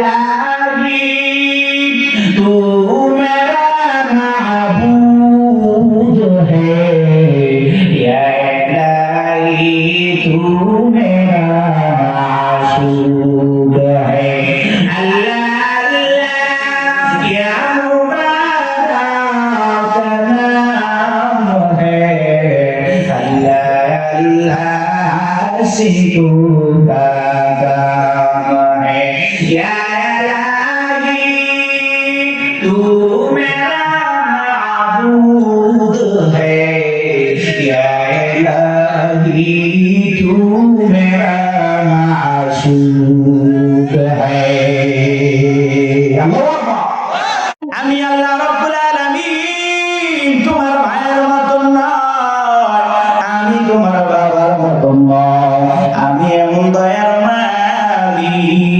saya আমি আল্লাহ তোমার ভাইয়ের মতন নয়, আমি তোমার বাবার মতন নয়, আমি এমন দয়ার মালিক।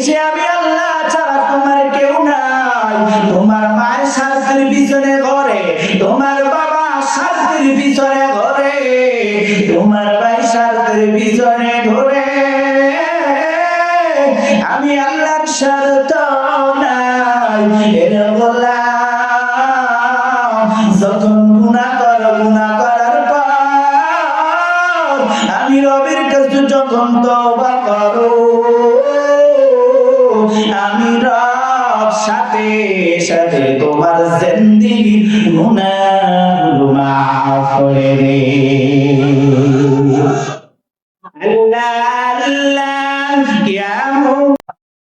দিন শেষে আমি আল্লাহ ছাড়া তোমার কেউ নাই। তোমার মায়ের শাস্তির পিছনে ঘরে, তোমার বাবা শাস্তির পিছনে ঘরে, তোমার ভাই শাস্তির পিছনে ঘরে। আমি আল্লাহর শর্ত নাই। গুনাহগুলো মাফ করে দে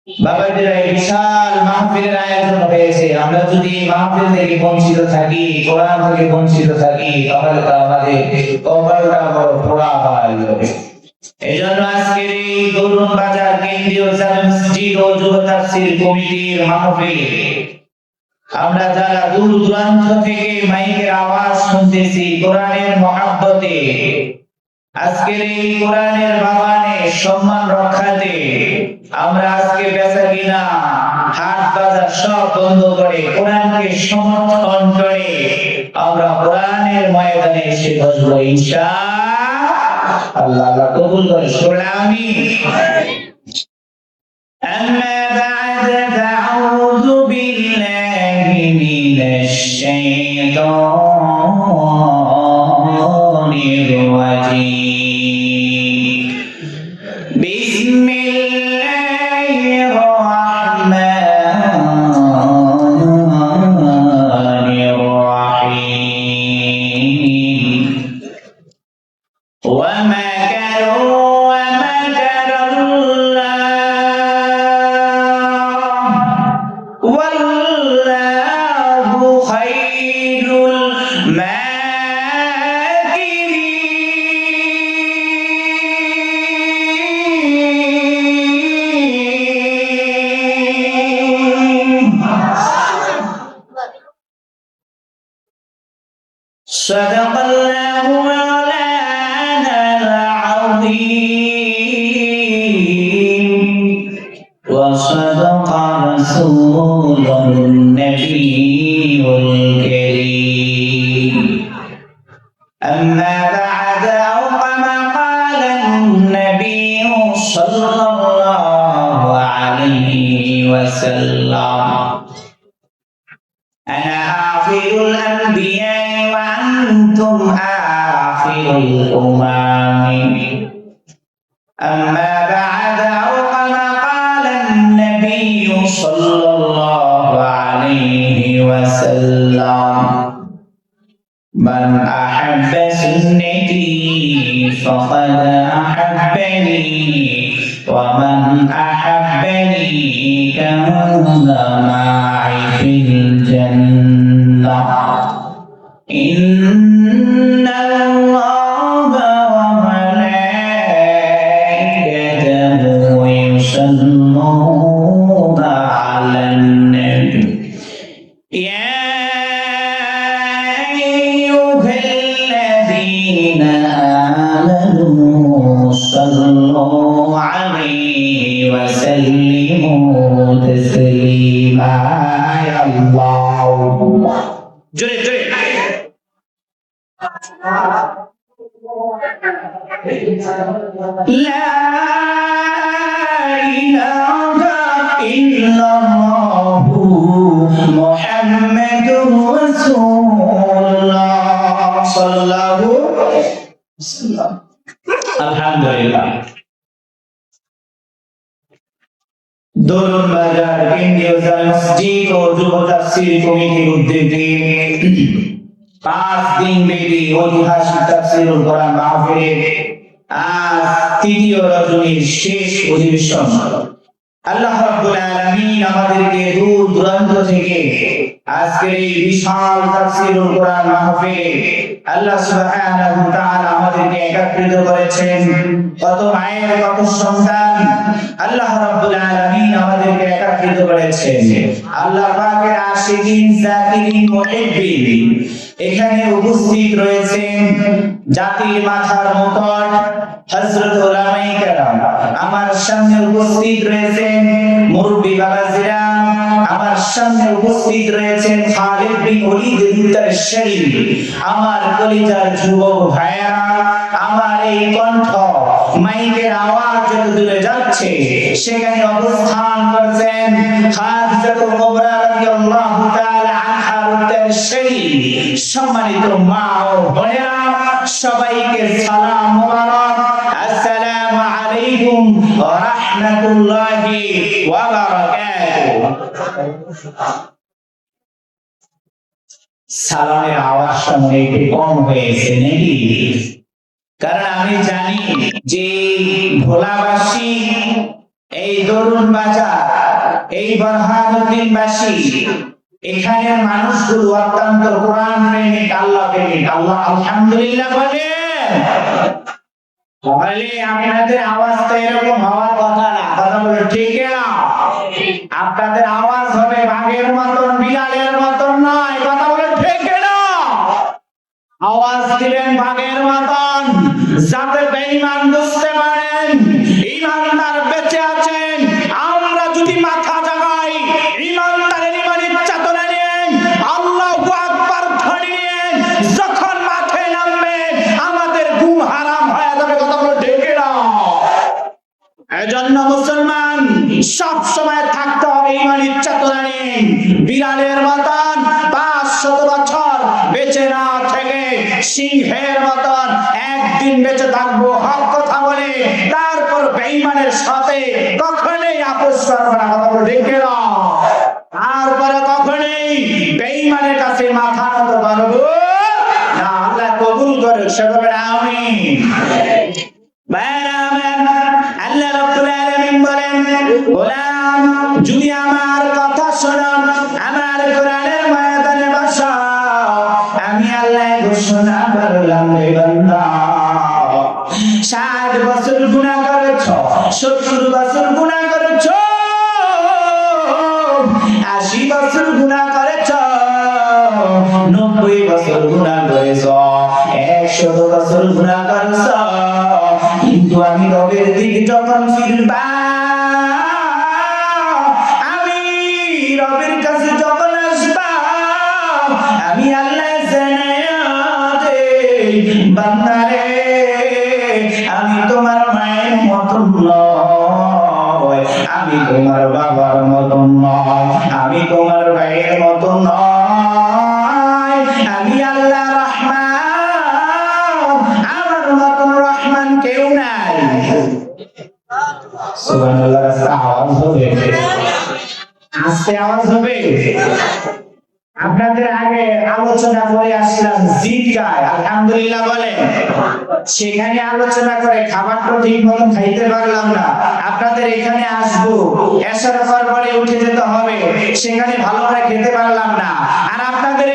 বাবাজিরা বিশাল মাহফিলের আয়োজন হয়েছে। আমরা যদি মাহফিল থেকে বঞ্চিত থাকি, কোরআন থেকে বঞ্চিত থাকি, তাহলে তো আমাদের কপালটা বড় পোড়া হয়ে যাবে। এই জন্য আজকের এই তরুণ বাজার কেন্দ্রীয় মসজিদ ও যুব তাফসীর কমিটির মাহফিলে আমরা যারা দূর দূরান্ত থেকে মাইকের আওয়াজ শুনতেছি কোরআনের মহাব্বতে, আজকের এই কোরআনের বাগানে সম্মান রক্ষাতে, আমরা আজকে বেচা কিনা, হাট বাজার সব বন্ধ করে কোরআনকে সমর্থন করে আমরা কোরআনের ময়দানে এসে বসবো ইনশা আল্লাহ কবুল করে সোলামি الشيطان الرجيم رسوله النبي الكريم أما بعد أو كما قال النبي صلى الله عليه وسلم. أنا آخر الأنبياء وأنتم آخر الأمم. أما وسلم من أحب سنتي فقد أحبني ومن أحبني كان معي في الجنة إن تسليما يا الله جري جري لا إله إلا الله محمد رسول الله صلى الله عليه وسلم الحمد لله দরুন বাজার, কেন্দ্রীয় মসজিদ ও যুব তাফসীর কমিটির উদ্যোগে পাঁচ দিন ব্যাপী ঐতিহাসিক তাফসীরুল কোরআন মাহফিলের আজ তৃতীয় রজনীর শেষ অধিবেশন। আল্লাহ রাব্বুল আলামিন আমাদেরকে দূর দূরান্ত থেকে আজকের এই বিশাল তাফসীরুল কোরআন মাহফিলে আল্লাহ সুবহানাহু তাআলা আমাদেরকে একত্রিত করেছেন। কত মায়ের, কত সন্তান আল্লাহ রাব্বুল আলামিন আমাদেরকে একত্রিত করেছেন। আল্লাহ পাকের আশিকিন জাকিরিন মুহিব্বিন এখানে উপস্থিত রয়েছেন জাতির মাথার মুকুট হযরত উলামায়ে কেরাম। আমার সামনে উপস্থিত রয়েছেন মুরব্বি আমার সামনে উপস্থিত রয়েছেন খালিদ বিন আমার কলিজার যুবক ভাইয়েরা, আমার এই কণ্ঠ মাইকের আওয়াজ যত দূরে যাচ্ছে, সেখানে অবস্থান করছেন খাদিজাতুল কুবরা রাদিয়াল্লাহু তাআলা আনহার উত্তর সম্মানিত মা ও বোনেরা, সবাইকে সালাম মোবারক। আসসালামু আলাইকুম ওয়া রাহমাতুল্লাহি ওয়া বারাকাতুহু। সালামের আওয়াজটা মনে একটু কম হয়েছে নাকি? কারণ আমি জানি যে ভোলাবাসী, এই দরুন বাজার, এই বাসী এখানের মানুষগুলো অত্যন্ত কোরআন প্রেমিক, আল্লাহ প্রেমিক। আল্লাহ আলহামদুলিল্লাহ বলেন আপনাদের আওয়াজ হবে বাঘের মতন, বিড়ালের মতন নয়। কথা বলে, ঠিক না? আওয়াজ দিলেন বাঘের মতন। যাতে বেঈমান বুঝতে পারেন এজন্য মুসলমান সব সময় থাকতে হবে ইমানের চেতনা নিয়ে। বিড়ালের মতন পাঁচ শত বছর বেঁচে না থেকে সিংহের মতন একদিন বেঁচে থাকব, হক কথা বলে। তারপর বেঈমানের সাথে কখনোই আপোষ করব না, কথা বলে। তারপরে কখনোই বেঈমানের কাছে মাথা নত করব। না, আল্লাহ কবুল করুক, সে ভাইয়েরা যদি আমার কথা শোনো আমার কোরআনের ময়দানে বসো, আমি আল্লাহ ঘোষণা করলাম ষাট বছর গুণা করেছ, সত্তর বছর গুণা করেছ, আশি বছর গুণা করেছ, নব্বই বছর গুণা করেছ, একশো বছর গুণা করেছ। কিন্তু আমি রবের দিকে যখন ফিরবা বান্দারে, আমি তোমার মায়ের মতন নয় আমি তোমার বাবার মতন নয় আমি তোমার ভাইয়ের মতন নয় আমি আল্লাহ আমার মতন রহমান কেউ নাই। আওয়াজ হবে। আস্তে আওয়াজ হবে? আপনাদের আগে আলোচনা করে আসলাম গায় আলহামদুলিল্লাহ বলেন। সেখানে আলোচনা করে খাবারটা ঠিক মতন খাইতে পারলাম না। আপনাদের এখানে আসব, এসার পর পরে উঠে যেতে হবে, সেখানে ভালো করে খেতে পারলাম না। আর আপনাদের